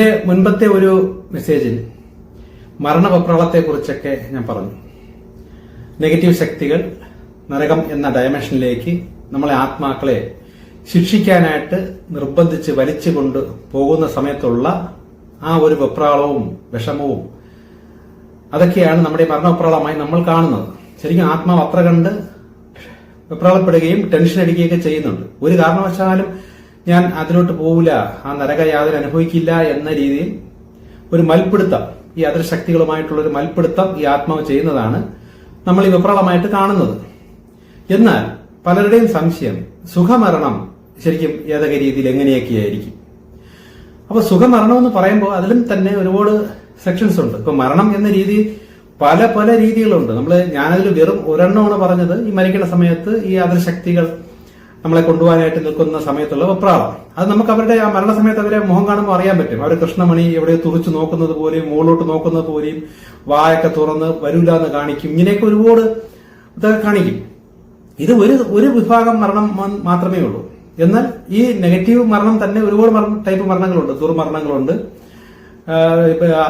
എന്റെ മുൻപത്തെ ഒരു മെസ്സേജിൽ മരണപപ്രാളത്തെക്കുറിച്ചൊക്കെ ഞാൻ പറഞ്ഞു. നെഗറ്റീവ് ശക്തികൾ നരകം എന്ന ഡയമെൻഷനിലേക്ക് നമ്മളെ ആത്മാക്കളെ ശിക്ഷിക്കാനായിട്ട് നിർബന്ധിച്ച് വലിച്ചുകൊണ്ട് പോകുന്ന സമയത്തുള്ള ആ ഒരു വെപ്രാളവും വിഷമവും അതൊക്കെയാണ് നമ്മുടെ മരണവപ്രാളമായി നമ്മൾ കാണുന്നത്. ശരിക്കും ആത്മാവ് അത്ര കണ്ട് വെപ്രാളപ്പെടുകയും ടെൻഷൻ അടിക്കുകയൊക്കെ ചെയ്യുന്നുണ്ട്. ഒരു കാരണവശാലും ഞാൻ അതിലോട്ട് പോവില്ല ആ നരക യാതൊരു അനുഭവിക്കില്ല എന്ന രീതിയിൽ ഒരു മൽപ്പിടുത്തം ഈ അദൃശക്തികളുമായിട്ടുള്ള ഒരു മൽപ്പിടുത്തം ഈ ആത്മാവ് ചെയ്യുന്നതാണ് നമ്മൾ ഈ വിപ്രളമായിട്ട് കാണുന്നത്. എന്നാൽ പലരുടെയും സംശയം സുഖമരണം ശരിക്കും ഏതൊക്കെ രീതിയിൽ എങ്ങനെയൊക്കെ ആയിരിക്കും അപ്പൊ സുഖമരണം എന്ന് പറയുമ്പോൾ അതിലും തന്നെ ഒരുപാട് സെക്ഷൻസ് ഉണ്ട്. ഇപ്പൊ മരണം എന്ന രീതി പല പല രീതികളുണ്ട്. നമ്മൾ ഞാനതിൽ വെറും ഒരെണ്ണമാണ് പറഞ്ഞത്. ഈ മരിക്കുന്ന സമയത്ത് ഈ അതിർശക്തികൾ നമ്മളെ കൊണ്ടുപോകാനായിട്ട് നിൽക്കുന്ന സമയത്തുള്ള വെപ്രാളം. അത് നമുക്ക് അവരുടെ ആ മരണസമയത്ത് അവരെ മുഖം കാണുമ്പോൾ അറിയാൻ പറ്റും. അവർ കൃഷ്ണമണി എവിടെ തുറച്ചു നോക്കുന്നത് പോലെയും മുകളിലോട്ട് നോക്കുന്നത് പോലെയും വായൊക്കെ തുറന്ന് വരൂല എന്ന് കാണിക്കും. ഇങ്ങനെയൊക്കെ ഒരുപാട് ഇതൊക്കെ കാണിക്കും. ഇത് ഒരു ഒരു വിഭാഗം മരണം മാത്രമേ ഉള്ളൂ. എന്നാൽ ഈ നെഗറ്റീവ് മരണം തന്നെ ഒരുപാട് ടൈപ്പ് മരണങ്ങളുണ്ട്. ദുർമരണങ്ങളുണ്ട്.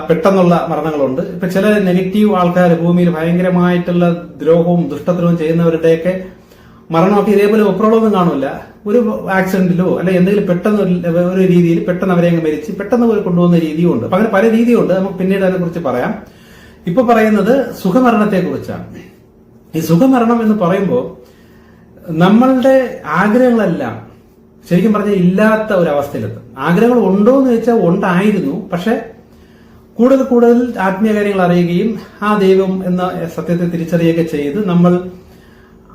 പെട്ടെന്നുള്ള മരണങ്ങളുണ്ട്. ഇപ്പൊ ചില നെഗറ്റീവ് ആൾക്കാർ ഭൂമിയിൽ ഭയങ്കരമായിട്ടുള്ള ദ്രോഹവും ദുഷ്ടദ്രോഹവും ചെയ്യുന്നവരുടെയൊക്കെ മരണമൊക്കെ ഇതേപോലെ ഒപ്രോളൊന്നും കാണില്ല ഒരു ആക്സിഡന്റിലോ അല്ലെ എന്തെങ്കിലും പെട്ടെന്ന് ഒരു- രീതിയിൽ പെട്ടെന്ന് അവരെ അങ്ങ് മരിച്ച് പെട്ടെന്ന് പോയി കൊണ്ടുപോകുന്ന രീതിയും ഉണ്ട് അങ്ങനെ പല രീതിയുണ്ട്. നമുക്ക് പിന്നീട് അതിനെക്കുറിച്ച് പറയാം. ഇപ്പൊ പറയുന്നത് സുഖമരണത്തെ കുറിച്ചാണ് ഈ സുഖമരണം എന്ന് പറയുമ്പോൾ നമ്മളുടെ ആഗ്രഹങ്ങളെല്ലാം ശരിക്കും പറഞ്ഞാൽ ഇല്ലാത്ത ഒരു അവസ്ഥയിലെത്തും ആഗ്രഹങ്ങൾ ഉണ്ടോ എന്ന് ചോദിച്ചാൽ ഉണ്ടായിരുന്നു. പക്ഷെ കൂടുതൽ കൂടുതൽ ആത്മീയ കാര്യങ്ങൾ അറിയുകയും ആ ദൈവം എന്ന സത്യത്തെ തിരിച്ചറിയുകയൊക്കെ ചെയ്ത് നമ്മൾ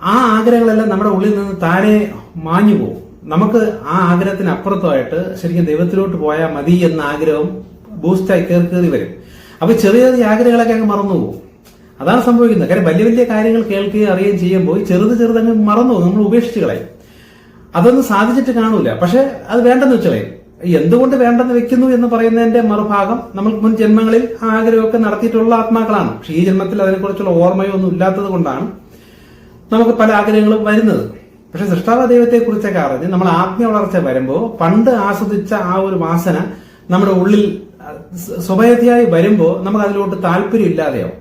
ആ ആഗ്രഹങ്ങളെല്ലാം നമ്മുടെ ഉള്ളിൽ നിന്ന് താനെ മാഞ്ഞു പോകും. നമുക്ക് ആ ആഗ്രഹത്തിന് അപ്പുറത്തുമായിട്ട് ശരിക്കും ദൈവത്തിലോട്ട് പോയാൽ മതി എന്ന ആഗ്രഹം ബൂസ്റ്റായി കയറി കയറി വരും. അപ്പൊ ചെറിയ ചെറിയ ആഗ്രഹങ്ങളൊക്കെ അങ്ങ് മറന്നു പോകും. അതാണ് സംഭവിക്കുന്നത്. കാര്യം വലിയ വലിയ കാര്യങ്ങൾ കേൾക്കുകയും അറിയുകയും ചെയ്യുമ്പോൾ ചെറുത് ചെറുതങ്ങ് മറന്നു പോകും. നമ്മൾ ഉപേക്ഷിച്ച് കളയും. അതൊന്നും സാധിച്ചിട്ട് കാണൂല. പക്ഷെ അത് വേണ്ടെന്ന് വെച്ചളയും എന്തുകൊണ്ട് വേണ്ടെന്ന് വെക്കുന്നു എന്ന് പറയുന്നതിന്റെ മറുഭാഗം നമ്മൾ മുൻ ജന്മങ്ങളിൽ ആ ആഗ്രഹമൊക്കെ നടത്തിയിട്ടുള്ള ആത്മാക്കളാണ്. പക്ഷെ ഈ ജന്മത്തിൽ അതിനെക്കുറിച്ചുള്ള ഓർമ്മയോ ഒന്നും ഇല്ലാത്തത് കൊണ്ടാണ് നമുക്ക് പല ആഗ്രഹങ്ങളും വരുന്നത്. പക്ഷെ സൃഷ്ടാവ ദൈവത്തെ കുറിച്ചൊക്കെ അറിഞ്ഞ് നമ്മൾ ആത്മീയ വളർച്ച വരുമ്പോൾ പണ്ട് ആസ്വദിച്ച ആ ഒരു വാസന നമ്മുടെ ഉള്ളിൽ അഹ്, സ്വ- സ്വമേധയായി വരുമ്പോൾ നമുക്ക് അതിലോട്ട് താല്പര്യം ഇല്ലാതെയാവും.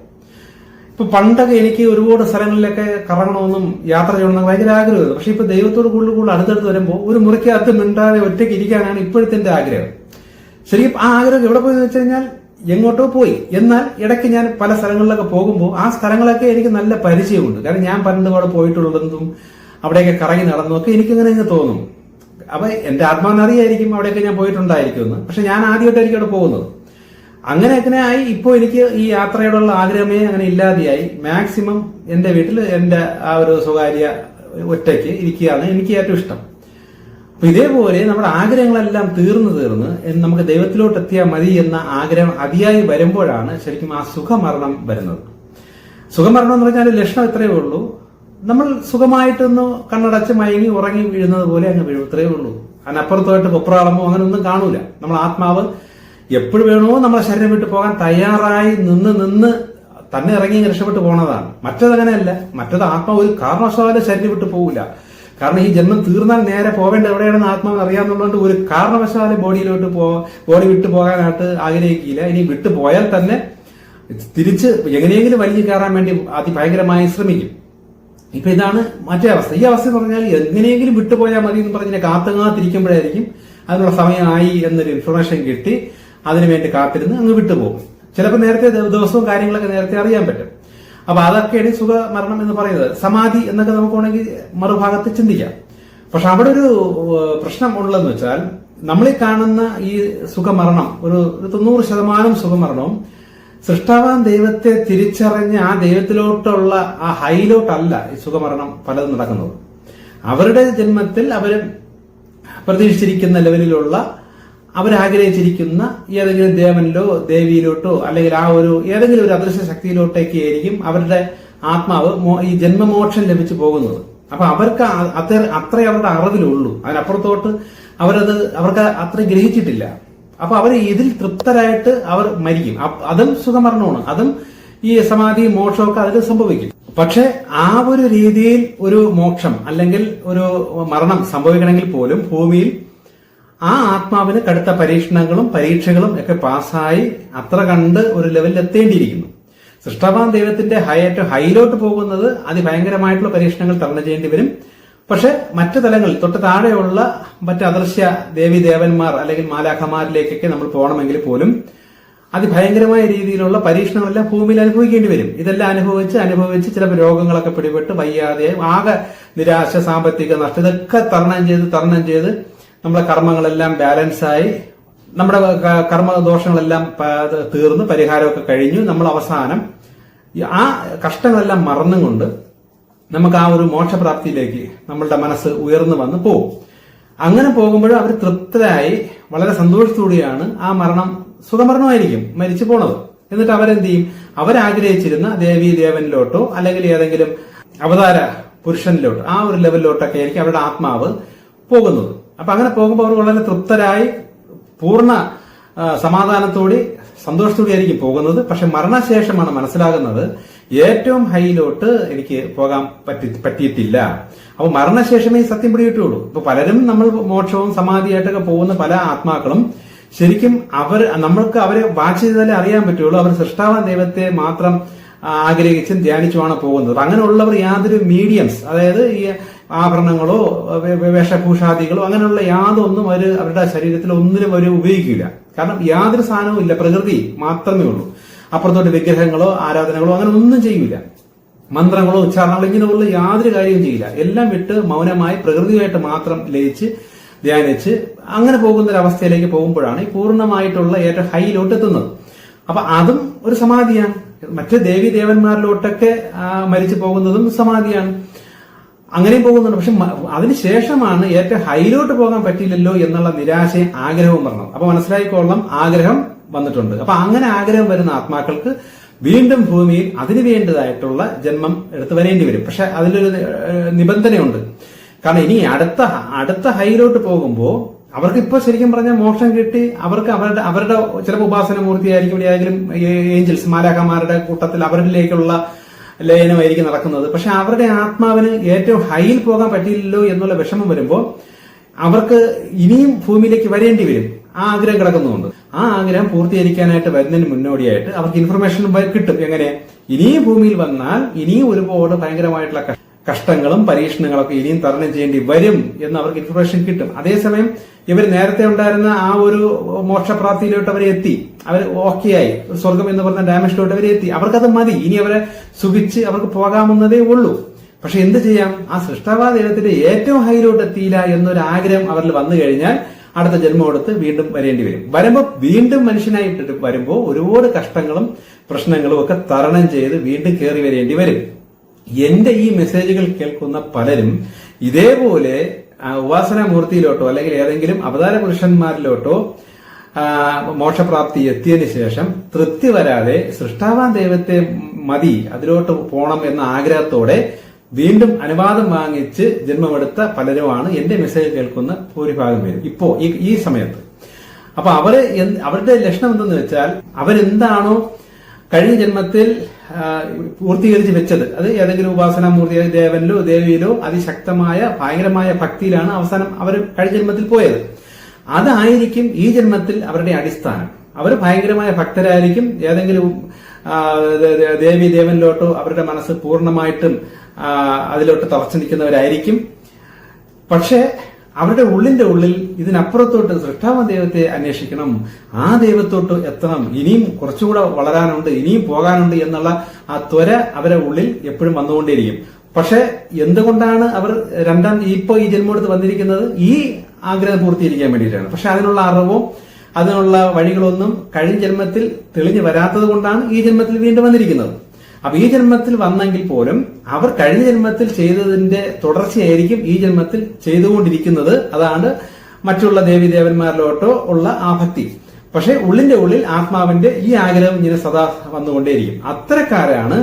ഇപ്പൊ പണ്ടൊക്കെ എനിക്ക് ഒരുപാട് സ്ഥലങ്ങളിലൊക്കെ കറങ്ങണമെന്നും യാത്ര ചെയ്യണമെന്നും ഭയങ്കര ആഗ്രഹമായിരുന്നു. പക്ഷെ ഇപ്പൊ ദൈവത്തോട് കൂടുതൽ കൂടുതൽ അടുത്തടുത്ത് വരുമ്പോൾ ഒരു മുറിക്കകത്ത് മിണ്ടാതെ ഒറ്റയ്ക്ക് ഇരിക്കാനാണ് ഇപ്പോഴത്തെ ആഗ്രഹം. ശരി ആ ആഗ്രഹം എവിടെ പോയി വെച്ച് കഴിഞ്ഞാൽ എങ്ങോട്ടോ പോയി. എന്നാൽ ഇടയ്ക്ക് ഞാൻ പല സ്ഥലങ്ങളിലൊക്കെ പോകുമ്പോൾ ആ സ്ഥലങ്ങളൊക്കെ എനിക്ക് നല്ല പരിചയമുണ്ട്. കാരണം ഞാൻ പണ്ട് അവിടെ പോയിട്ടുള്ളതും അവിടെയൊക്കെ കറങ്ങി നടന്നതൊക്കെ എനിക്കിങ്ങനെ ഇങ്ങനെ തോന്നും. അപ്പൊ എന്റെ ആത്മാവിന് അറിയായിരിക്കും അവിടെയൊക്കെ ഞാൻ പോയിട്ടുണ്ടായിരിക്കും എന്ന് പക്ഷെ ഞാൻ ആദ്യമായിട്ടായിരിക്കും അവിടെ പോകുന്നത്. അങ്ങനെ അങ്ങനെ ആയി ഇപ്പോൾ എനിക്ക് ഈ യാത്രയോടുള്ള ആഗ്രഹമേ അങ്ങനെ ഇല്ലാതെയായി. മാക്സിമം എന്റെ വീട്ടിൽ എന്റെ ആ ഒരു സ്വകാര്യ ഒറ്റയ്ക്ക് ഇരിക്കുകയാണ് എനിക്ക് ഏറ്റവും ഇഷ്ടം. അപ്പൊ ഇതേപോലെ നമ്മുടെ ആഗ്രഹങ്ങളെല്ലാം തീർന്നു തീർന്ന് നമുക്ക് ദൈവത്തിലോട്ട് എത്തിയാൽ മതി എന്ന ആഗ്രഹം അതിയായി വരുമ്പോഴാണ് ശരിക്കും ആ സുഖമരണം വരുന്നത്. സുഖമരണം എന്ന് പറഞ്ഞാൽ ലക്ഷണം ഇത്രയേ ഉള്ളൂ. നമ്മൾ സുഖമായിട്ടൊന്ന് കണ്ണടച്ച് മയങ്ങി ഉറങ്ങി വീഴുന്നത് പോലെ അങ്ങ് വീഴും. ഇത്രയേ ഉള്ളൂ. അതിനപ്പുറത്തായിട്ട് കൊപ്രാളമോ അങ്ങനെ ഒന്നും കാണൂല. നമ്മൾ ആത്മാവ് എപ്പോഴും വേണമോ നമ്മളെ ശരീരം വിട്ട് പോകാൻ തയ്യാറായി നിന്ന് നിന്ന് തന്നെ ഇറങ്ങി രക്ഷപ്പെട്ടു പോണതാണ്. മറ്റതങ്ങനെയല്ല. മറ്റത് ആത്മാവ് ഒരു കാരണവശാലും ശരീരം വിട്ട് പോകില്ല കാരണം ഈ ജന്മം തീർന്നാൽ നേരെ പോവേണ്ട എവിടെയാണെന്ന് ആത്മാവ് അറിയാമെന്നുള്ളത് ഒരു കാരണവശാലും ബോഡിയിലോട്ട് പോ ബോഡി വിട്ടു പോകാനായിട്ട് ആഗ്രഹിക്കില്ല. ഇനി വിട്ടു പോയാൽ തന്നെ തിരിച്ച് എങ്ങനെയെങ്കിലും വലിഞ്ഞു കയറാൻ വേണ്ടി അതിഭയങ്കരമായി ശ്രമിക്കും. ഇപ്പൊ ഇതാണ് മറ്റേ അവസ്ഥ. ഈ അവസ്ഥ എന്ന് പറഞ്ഞാൽ എങ്ങനെയെങ്കിലും വിട്ടുപോയാൽ മതി എന്ന് പറഞ്ഞ് കാത്തുകാത്തിരിക്കുമ്പോഴായിരിക്കും അതിനുള്ള സമയമായി എന്നൊരു ഇൻഫർമേഷൻ കിട്ടി. അതിനു വേണ്ടി കാത്തിരുന്ന് അങ്ങ് വിട്ടുപോകും. ചിലപ്പോൾ നേരത്തെ ദിവസവും കാര്യങ്ങളൊക്കെ നേരത്തെ അറിയാൻ പറ്റും. അപ്പൊ അതൊക്കെയാണ് ഈ സുഖമരണം എന്ന് പറയുന്നത്. സമാധി എന്നൊക്കെ നമുക്ക് വേണമെങ്കിൽ മറുഭാഗത്ത് ചിന്തിക്കാം. പക്ഷെ അവിടെ ഒരു പ്രശ്നം ഉള്ളതെന്ന് വെച്ചാൽ നമ്മൾ കാണുന്ന ഈ സുഖമരണം ഒരു തൊണ്ണൂറ് ശതമാനം സുഖമരണവും സൃഷ്ടാവാൻ ദൈവത്തെ തിരിച്ചറിഞ്ഞ് ആ ദൈവത്തിലോട്ടുള്ള ആ ഹൈലോട്ടല്ല ഈ സുഖമരണം പലതും നടക്കുന്നത്. അവരുടെ ജന്മത്തിൽ അവർ പ്രതീക്ഷിച്ചിരിക്കുന്ന ലെവലിലുള്ള അവരാഗ്രഹിച്ചിരിക്കുന്ന ഏതെങ്കിലും ദേവനിലോ ദേവിയിലോട്ടോ അല്ലെങ്കിൽ ആ ഒരു ഏതെങ്കിലും ഒരു അദൃശ്യ ശക്തിയിലോട്ടേക്ക് ആയിരിക്കും അവരുടെ ആത്മാവ് ഈ ജന്മമോക്ഷം ലഭിച്ചു പോകുന്നത്. അപ്പൊ അവർക്ക് അത്ര അത്രേ അവരുടെ അറിവിലുള്ളൂ. അതിനപ്പുറത്തോട്ട് അവരത് അവർക്ക് അത്ര ഗ്രഹിച്ചിട്ടില്ല. അപ്പൊ അവർ ഇതിൽ തൃപ്തരായിട്ട് അവർ മരിക്കും. അതും സുഖമരണമാണ്. അതും ഈ സമാധി മോക്ഷമൊക്കെ അതിൽ സംഭവിക്കും. പക്ഷെ ആ ഒരു രീതിയിൽ ഒരു മോക്ഷം അല്ലെങ്കിൽ ഒരു മരണം സംഭവിക്കണമെങ്കിൽ പോലും ഭൂമിയിൽ ആ ആത്മാവിന് കടുത്ത പരീക്ഷണങ്ങളും പരീക്ഷകളും ഒക്കെ പാസ്സായി അത്ര കണ്ട് ഒരു ലെവലിൽ എത്തേണ്ടിയിരിക്കുന്നു. സൃഷ്ടവാൻ ദൈവത്തിന്റെ ഹൈ ഏറ്റവും ഹൈയിലോട്ട് പോകുന്നത് അതിഭയങ്കരമായിട്ടുള്ള പരീക്ഷണങ്ങൾ തരണം ചെയ്യേണ്ടി വരും. പക്ഷെ മറ്റു തലങ്ങളിൽ തൊട്ട് താഴെയുള്ള മറ്റ് അദൃശ്യ ദേവി ദേവന്മാർ അല്ലെങ്കിൽ മാലാഖമാരിലേക്കൊക്കെ നമ്മൾ പോകണമെങ്കിൽ പോലും അതിഭയങ്കരമായ രീതിയിലുള്ള പരീക്ഷണങ്ങളെല്ലാം ഭൂമിയിൽ അനുഭവിക്കേണ്ടി വരും. ഇതെല്ലാം അനുഭവിച്ച് അനുഭവിച്ച് ചിലപ്പോൾ രോഗങ്ങളൊക്കെ പിടിപെട്ട് വയ്യാതെ ആകെ നിരാശ സാമ്പത്തിക നഷ്ടം ഇതൊക്കെ തരണം ചെയ്ത് തരണം ചെയ്ത് നമ്മുടെ കർമ്മങ്ങളെല്ലാം ബാലൻസ് ആയി നമ്മുടെ കർമ്മ കർമ്മദോഷങ്ങളെല്ലാം തീർന്ന് പരിഹാരമൊക്കെ കഴിഞ്ഞു. നമ്മൾ അവസാനം ആ കഷ്ടങ്ങളെല്ലാം മറന്നും കൊണ്ട് നമുക്ക് ആ ഒരു മോക്ഷപ്രാപ്തിയിലേക്ക് നമ്മളുടെ മനസ്സ് ഉയർന്നു വന്ന് പോകും. അങ്ങനെ പോകുമ്പോൾ അവർ തൃപ്തരായി വളരെ സന്തോഷത്തോടെയാണ് ആ മരണം സുഖമരണമായിരിക്കും മരിച്ചു പോണത്. എന്നിട്ട് അവരെന്ത് ചെയ്യും? അവരാഗ്രഹിച്ചിരുന്ന ദേവി ദേവനിലോട്ടോ അല്ലെങ്കിൽ ഏതെങ്കിലും അവതാര പുരുഷനിലോട്ടോ ആ ഒരു ലെവലിലോട്ടൊക്കെ ആയിരിക്കും അവരുടെ ആത്മാവ് പോകുന്നത്. അപ്പൊ അങ്ങനെ പോകുമ്പോൾ അവർ വളരെ തൃപ്തരായി പൂർണ സമാധാനത്തോടെ സന്തോഷത്തോടെ ആയിരിക്കും പോകുന്നത്. പക്ഷെ മരണശേഷമാണ് മനസ്സിലാകുന്നത് ഏറ്റവും ഹൈയിലോട്ട് എനിക്ക് പോകാൻ പറ്റി പറ്റിയിട്ടില്ല. അപ്പൊ മരണശേഷമേ സത്യം പിടികിട്ടുള്ളൂ ഇപ്പൊ പലരും നമ്മൾ മോക്ഷവും സമാധിയായിട്ടൊക്കെ പോകുന്ന പല ആത്മാക്കളും ശരിക്കും അവർ നമ്മൾക്ക് അവരെ വാച്ച് ചെയ്താലേ അറിയാൻ പറ്റുള്ളൂ അവർ സൃഷ്ടാവ ദൈവത്തെ മാത്രം ആഗ്രഹിച്ചും ധ്യാനിച്ചുമാണ് പോകുന്നത്. അങ്ങനെയുള്ളവർ യാതൊരു മീഡിയംസ് അതായത് ഈ ആഭരണങ്ങളോ വേഷഭൂഷാദികളോ അങ്ങനെയുള്ള യാതൊന്നും അവർ അവരുടെ ശരീരത്തിൽ ഒന്നിനും അവർ ഉപയോഗിക്കില്ല. കാരണം യാതൊരു സാധനവും ഇല്ല. പ്രകൃതി മാത്രമേ ഉള്ളൂ. അപ്പുറത്തോട്ട് വിഗ്രഹങ്ങളോ ആരാധനകളോ അങ്ങനെ ഒന്നും ചെയ്യില്ല മന്ത്രങ്ങളോ ഉച്ചാരണങ്ങളോ ഇങ്ങനെയുള്ള യാതൊരു കാര്യവും ചെയ്യില്ല. എല്ലാം വിട്ട് മൗനമായി പ്രകൃതിയായിട്ട് മാത്രം ലയിച്ച് ധ്യാനിച്ച് അങ്ങനെ പോകുന്ന ഒരു അവസ്ഥയിലേക്ക് പോകുമ്പോഴാണ് ഈ പൂർണമായിട്ടുള്ള ഏറ്റവും ഹൈയിലോട്ട് എത്തുന്നത് അപ്പൊ അതും ഒരു സമാധിയാണ്. മറ്റ് ദേവി ദേവന്മാരിലോട്ടൊക്കെ മരിച്ചു പോകുന്നതും സമാധിയാണ്. അങ്ങനെയും പോകുന്നുണ്ട്. പക്ഷെ അതിനുശേഷമാണ് ഏറ്റവും ഹൈലോട്ട് പോകാൻ പറ്റിയില്ലല്ലോ എന്നുള്ള നിരാശയും ആഗ്രഹവും വരണം അപ്പൊ മനസ്സിലായിക്കോളാം ആഗ്രഹം വന്നിട്ടുണ്ട്. അപ്പൊ അങ്ങനെ ആഗ്രഹം വരുന്ന ആത്മാക്കൾക്ക് വീണ്ടും ഭൂമിയിൽ അതിനു വേണ്ടതായിട്ടുള്ള ജന്മം എടുത്തു വരേണ്ടി വരും. പക്ഷെ അതിലൊരു നിബന്ധനയുണ്ട്. കാരണം ഇനി അടുത്ത അടുത്ത ഹൈലോട്ട് പോകുമ്പോൾ അവർക്ക് ഇപ്പൊ ശരിക്കും പറഞ്ഞാൽ മോക്ഷം കിട്ടി. അവർക്ക് അവരുടെ അവരുടെ ചിലപ്പോൾ ഉപാസന മൂർത്തിയായിരിക്കും ഏഞ്ചൽസ് മാലാഖമാരുടെ കൂട്ടത്തിൽ അവരിലേക്കുള്ള ലയനമായിരിക്കും നടക്കുന്നത്. പക്ഷെ അവരുടെ ആത്മാവിന് ഏറ്റവും ഹൈയിൽ പോകാൻ പറ്റില്ലല്ലോ എന്നുള്ള വിഷമം വരുമ്പോൾ അവർക്ക് ഇനിയും ഭൂമിയിലേക്ക് വരേണ്ടി വരും. ആ ആഗ്രഹം കിടക്കുന്നുണ്ട് ആ ആഗ്രഹം പൂർത്തീകരിക്കാനായിട്ട് വരുന്നതിന് മുന്നോടിയായിട്ട് അവർക്ക് ഇൻഫർമേഷൻ കിട്ടും. എങ്ങനെ? ഇനിയും ഭൂമിയിൽ വന്നാൽ ഇനിയും ഒരുപാട് ഭയങ്കരമായിട്ടുള്ള കഷ്ടങ്ങളും പരീക്ഷണങ്ങളൊക്കെ ഇനിയും തരണം ചെയ്യേണ്ടി വരും എന്ന് അവർക്ക് ഇൻഫർമേഷൻ കിട്ടും. അതേസമയം ഇവർ നേരത്തെ ഉണ്ടായിരുന്ന ആ ഒരു മോക്ഷപ്രാപ്തിയിലോട്ട് അവർ എത്തി. അവർ ഓക്കെ ആയി. സ്വർഗം എന്ന് പറഞ്ഞ ഡാമേജിലോട്ട് അവർ എത്തി. അവർക്കത് മതി. ഇനി അവരെ സുഖിച്ച് അവർക്ക് പോകാമെന്നതേ ഉള്ളൂ. പക്ഷെ എന്ത് ചെയ്യാം? ആ സൃഷ്ടവാദത്തിന്റെ ഏറ്റവും ഹൈലോട്ട് എത്തിയില്ല എന്നൊരു ആഗ്രഹം അവരിൽ വന്നു കഴിഞ്ഞാൽ അടുത്ത ജന്മം എടുത്ത് വീണ്ടും വരേണ്ടി വരും. വരുമ്പോൾ വീണ്ടും മനുഷ്യനായിട്ട് വരുമ്പോൾ ഒരുപാട് കഷ്ടങ്ങളും പ്രശ്നങ്ങളും ഒക്കെ തരണം ചെയ്ത് വീണ്ടും കയറി വരേണ്ടി വരും. എന്റെ ഈ മെസ്സേജുകൾ കേൾക്കുന്ന പലരും ഇതേപോലെ ഉപാസനാമൂർത്തിയിലോട്ടോ അല്ലെങ്കിൽ ഏതെങ്കിലും അവതാര പുരുഷന്മാരിലോട്ടോ മോക്ഷപ്രാപ്തി എത്തിയതിനു ശേഷം തൃപ്തി വരാതെ സൃഷ്ടാവാൻ ദൈവത്തെ മതി അതിലോട്ട് പോണം എന്ന ആഗ്രഹത്തോടെ വീണ്ടും അനുവാദം വാങ്ങിച്ച് ജന്മമെടുത്ത പലരുമാണ് എന്റെ മെസ്സേജ് കേൾക്കുന്ന ഭൂരിഭാഗം പേരും. ഇപ്പോ ഈ സമയത്ത്. അപ്പൊ അവർ അവരുടെ ലക്ഷണം എന്തെന്ന് വെച്ചാൽ അവരെന്താണോ കഴിഞ്ഞ ജന്മത്തിൽ പൂർത്തീകരിച്ച് വെച്ചത്. അത് ഏതെങ്കിലും ഉപാസന മൂർത്തി ദേവനിലോ ദേവിയിലോ അതിശക്തമായ ഭയങ്കരമായ ഭക്തിയിലാണ് അവസാനം അവർ കഴിഞ്ഞ ജന്മത്തിൽ പോയത്. അതായിരിക്കും ഈ ജന്മത്തിൽ അവരുടെ അടിസ്ഥാനം. അവർ ഭയങ്കരമായ ഭക്തരായിരിക്കും. ഏതെങ്കിലും ദേവി ദേവനിലോട്ടോ അവരുടെ മനസ്സ് പൂർണമായിട്ടും അതിലോട്ട് തറച്ചു നിൽക്കുന്നവരായിരിക്കും. പക്ഷേ അവരുടെ ഉള്ളിന്റെ ഉള്ളിൽ ഇതിനപ്പുറത്തോട്ട് സൃഷ്ടാവ ദൈവത്തെ അന്വേഷിക്കണം ആ ദൈവത്തോട്ട് എത്തണം. ഇനിയും കുറച്ചുകൂടെ വളരാനുണ്ട് ഇനിയും പോകാനുണ്ട് എന്നുള്ള ആ ത്വര അവരുടെ ഉള്ളിൽ എപ്പോഴും വന്നുകൊണ്ടേയിരിക്കും. പക്ഷെ എന്തുകൊണ്ടാണ് അവർ രണ്ടാം ഇപ്പോ ഈ ജന്മമെടുത്ത് വന്നിരിക്കുന്നത്? ഈ ആഗ്രഹം പൂർത്തീകരിക്കാൻ വേണ്ടിയിട്ടാണ്. പക്ഷെ അതിനുള്ള അറിവോ അതിനുള്ള വഴികളൊന്നും കഴിഞ്ഞ ജന്മത്തിൽ തെളിഞ്ഞു വരാത്തത് കൊണ്ടാണ് ഈ ജന്മത്തിൽ വീണ്ടും വന്നിരിക്കുന്നത്. അപ്പൊ ഈ ജന്മത്തിൽ വന്നെങ്കിൽ പോലും അവർ കഴിഞ്ഞ ജന്മത്തിൽ ചെയ്തതിന്റെ തുടർച്ചയായിരിക്കും ഈ ജന്മത്തിൽ ചെയ്തുകൊണ്ടിരിക്കുന്നത്. അതാണ് മറ്റുള്ള ദേവി ദേവന്മാരിലോട്ടോ ഉള്ള ആ ഭക്തി. പക്ഷെ ഉള്ളിന്റെ ഉള്ളിൽ ആത്മാവിന്റെ ഈ ആഗ്രഹം ഇങ്ങനെ സദാ വന്നുകൊണ്ടേയിരിക്കും. അത്തരക്കാരാണ്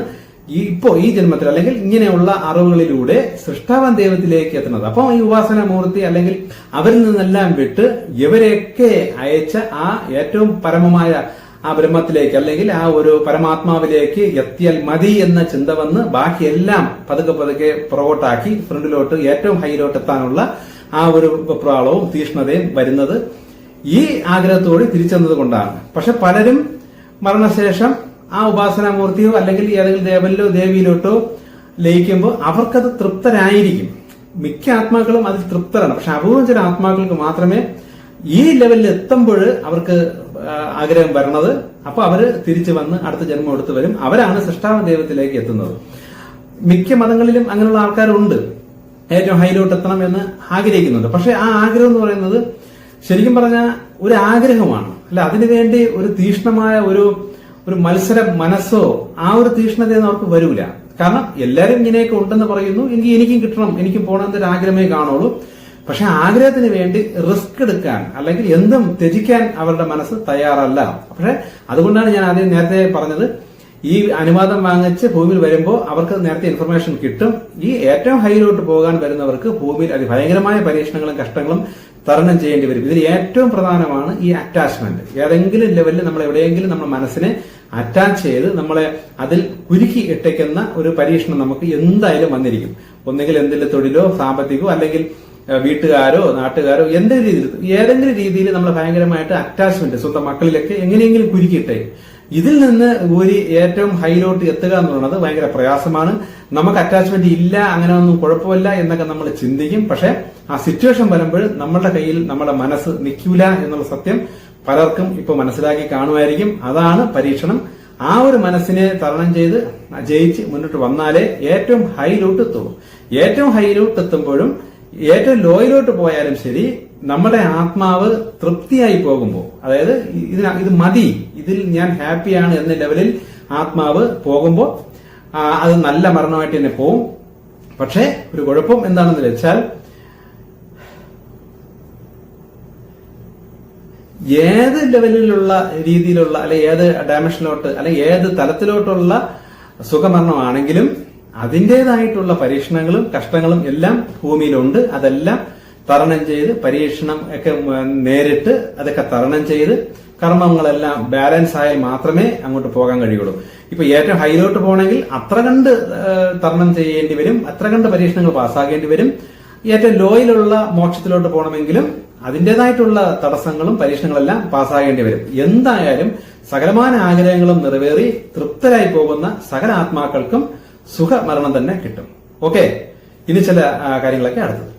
ഈ ഇപ്പോ ഈ ജന്മത്തിൽ അല്ലെങ്കിൽ ഇങ്ങനെയുള്ള അറിവുകളിലൂടെ സൃഷ്ടാവൻ ദൈവത്തിലേക്ക് എത്തുന്നത്. അപ്പോൾ ഈ ഉപാസന മൂർത്തി അല്ലെങ്കിൽ അവരിൽ നിന്നെല്ലാം വിട്ട് ഇവരെയൊക്കെ അയച്ച ആ ഏറ്റവും പരമമായ ആ ബ്രഹ്മത്തിലേക്ക് അല്ലെങ്കിൽ ആ ഒരു പരമാത്മാവിലേക്ക് എത്തിയാൽ മതി എന്ന ചിന്ത വന്ന് ബാക്കിയെല്ലാം പതുക്കെ പതുക്കെ പുറകോട്ടാക്കി ഫ്രണ്ടിലോട്ട് ഏറ്റവും ഹൈയിലോട്ട് എത്താനുള്ള ആ ഒരു പ്രാളവും തീഷ്ണതയും വരുന്നത് ഈ ആഗ്രഹത്തോട് തിരിച്ചെന്നത് കൊണ്ടാണ്. പക്ഷെ പലരും മരണശേഷം ആ ഉപാസനാമൂർത്തിയോ അല്ലെങ്കിൽ ഏതെങ്കിലും ദേവനിലോ ദേവിയിലോട്ടോ ലയിക്കുമ്പോൾ അവർക്കത് തൃപ്തരായിരിക്കും. മിക്ക ആത്മാക്കളും അതിൽ തൃപ്തരാണ്. പക്ഷെ അപൂർവം ചില ആത്മാക്കൾക്ക് മാത്രമേ ഈ ലെവലിൽ എത്തുമ്പോൾ അവർക്ക് ആഗ്രഹം വരണത്. അപ്പൊ അവർ തിരിച്ചു വന്ന് അടുത്ത ജന്മം എടുത്തു വരും. അവരാണ് സൃഷ്ടാവ ദൈവത്തിലേക്ക് എത്തുന്നത്. മിക്ക മതങ്ങളിലും അങ്ങനെയുള്ള ആൾക്കാരുണ്ട്. ഏറ്റവും ഹൈലോട്ട് എത്തണം എന്ന് ആഗ്രഹിക്കുന്നുണ്ട്. പക്ഷെ ആ ആഗ്രഹം എന്ന് പറയുന്നത് ശരിക്കും പറഞ്ഞാൽ ഒരു ആഗ്രഹമാണ്. അല്ല അതിനുവേണ്ടി ഒരു തീഷ്ണമായ ഒരു ഒരു മത്സര മനസ്സോ ആ ഒരു തീഷ്ണതയൊന്നും അവർക്ക് വരൂല. കാരണം എല്ലാവരും ഇങ്ങനെയൊക്കെ ഉണ്ടെന്ന് പറയുന്നു. എനിക്ക് എനിക്കും കിട്ടണം എനിക്കും പോകണം എന്നൊരു ആഗ്രഹമേ കാണുള്ളൂ. പക്ഷെ ആഗ്രഹത്തിന് വേണ്ടി റിസ്ക് എടുക്കാൻ അല്ലെങ്കിൽ എന്തും ത്യജിക്കാൻ അവരുടെ മനസ്സ് തയ്യാറല്ല. പക്ഷെ അതുകൊണ്ടാണ് ഞാൻ ആദ്യം നേരത്തെ പറഞ്ഞത് ഈ അനുവാദം വാങ്ങിച്ച് ഭൂമിയിൽ വരുമ്പോൾ അവർക്ക് നേരത്തെ ഇൻഫർമേഷൻ കിട്ടും. ഈ ഏറ്റവും ഹൈയിലോട്ട് പോകാൻ വരുന്നവർക്ക് ഭൂമിയിൽ അതിഭയങ്കരമായ പരീക്ഷണങ്ങളും കഷ്ടങ്ങളും തരണം ചെയ്യേണ്ടി വരും. ഇതിൽ ഏറ്റവും പ്രധാനമാണ് ഈ അറ്റാച്ച്മെന്റ് ഏതെങ്കിലും ലെവലിൽ നമ്മൾ എവിടെയെങ്കിലും നമ്മുടെ മനസ്സിനെ അറ്റാച്ച് ചെയ്ത് നമ്മളെ അതിൽ കുരുക്കി ഇട്ടയ്ക്കുന്ന ഒരു പരീക്ഷണം നമുക്ക് എന്തായാലും വന്നിരിക്കും. ഒന്നുകിൽ എന്തെങ്കിലും തൊഴിലോ സാമ്പത്തികമോ അല്ലെങ്കിൽ വീട്ടുകാരോ നാട്ടുകാരോ എന്ത് രീതിയിൽ ഏതെങ്കിലും രീതിയിൽ നമ്മൾ ഭയങ്കരമായിട്ട് അറ്റാച്ച്മെന്റ് സ്വന്തം മക്കളിലൊക്കെ എങ്ങനെയെങ്കിലും കുരുക്കിയിട്ടേ. ഇതിൽ നിന്ന് ഒരു ഏറ്റവും ഹൈലോട്ട് എത്തുക എന്ന് പറയുന്നത് ഭയങ്കര പ്രയാസമാണ്. നമുക്ക് അറ്റാച്ച്മെന്റ് ഇല്ല അങ്ങനെ ഒന്നും കുഴപ്പമില്ല എന്നൊക്കെ നമ്മൾ ചിന്തിക്കും. പക്ഷെ ആ സിറ്റുവേഷൻ വരുമ്പോൾ നമ്മളുടെ കയ്യിൽ നമ്മുടെ മനസ്സ് നിൽക്കൂല എന്നുള്ള സത്യം പലർക്കും ഇപ്പൊ മനസ്സിലാക്കി കാണുമായിരിക്കും. അതാണ് പരീക്ഷണം. ആ ഒരു മനസ്സിനെ തരണം ചെയ്ത് ജയിച്ച് മുന്നോട്ട് വന്നാലേ ഏറ്റവും ഹൈലോട്ട് എത്തുള്ളൂ. ഏറ്റവും ഹൈലോട്ട് എത്തുമ്പോഴും ഏറ്റവും ലോയിലോട്ട് പോയാലും ശരി നമ്മുടെ ആത്മാവ് തൃപ്തിയായി പോകുമ്പോൾ അതായത് ഇതിന് ഇത് മതി ഇതിൽ ഞാൻ ഹാപ്പിയാണ് എന്ന ലെവലിൽ ആത്മാവ് പോകുമ്പോൾ അത് നല്ല മരണമായിട്ട് തന്നെ പോവും. പക്ഷേ ഒരു കുഴപ്പം എന്താണെന്ന് വെച്ചാൽ ഏത് ലെവലിലുള്ള രീതിയിലുള്ള അല്ലെ ഏത് ഡയമെൻഷനിലോട്ട് അല്ലെ ഏത് തലത്തിലോട്ടുള്ള സുഖമരണമാണെങ്കിലും അതിന്റെതായിട്ടുള്ള പരീക്ഷണങ്ങളും കഷ്ടങ്ങളും എല്ലാം ഭൂമിയിലുണ്ട്. അതെല്ലാം തരണം ചെയ്ത് പരീക്ഷണം ഒക്കെ നേരിട്ട് അതൊക്കെ തരണം ചെയ്ത് കർമ്മങ്ങളെല്ലാം ബാലൻസ് ആയാൽ മാത്രമേ അങ്ങോട്ട് പോകാൻ കഴിയുള്ളൂ. ഇപ്പൊ ഏറ്റവും ഹൈലോട്ട് പോകണമെങ്കിൽ അത്ര കണ്ട് തരണം ചെയ്യേണ്ടി വരും അത്ര കണ്ട് പരീക്ഷണങ്ങൾ പാസ്സാകേണ്ടി വരും. ഏറ്റവും ലോയിലുള്ള മോക്ഷത്തിലോട്ട് പോകണമെങ്കിലും അതിന്റെതായിട്ടുള്ള തടസ്സങ്ങളും പരീക്ഷണങ്ങളെല്ലാം പാസ്സാകേണ്ടി വരും. എന്തായാലും സകലമാന ആഗ്രഹങ്ങളും നിറവേറി തൃപ്തരായി പോകുന്ന സകല ആത്മാക്കൾക്കും സുഖമരണം തന്നെ കിട്ടും. ഓക്കെ ഇനി ചില കാര്യങ്ങളൊക്കെ അടുത്തത്.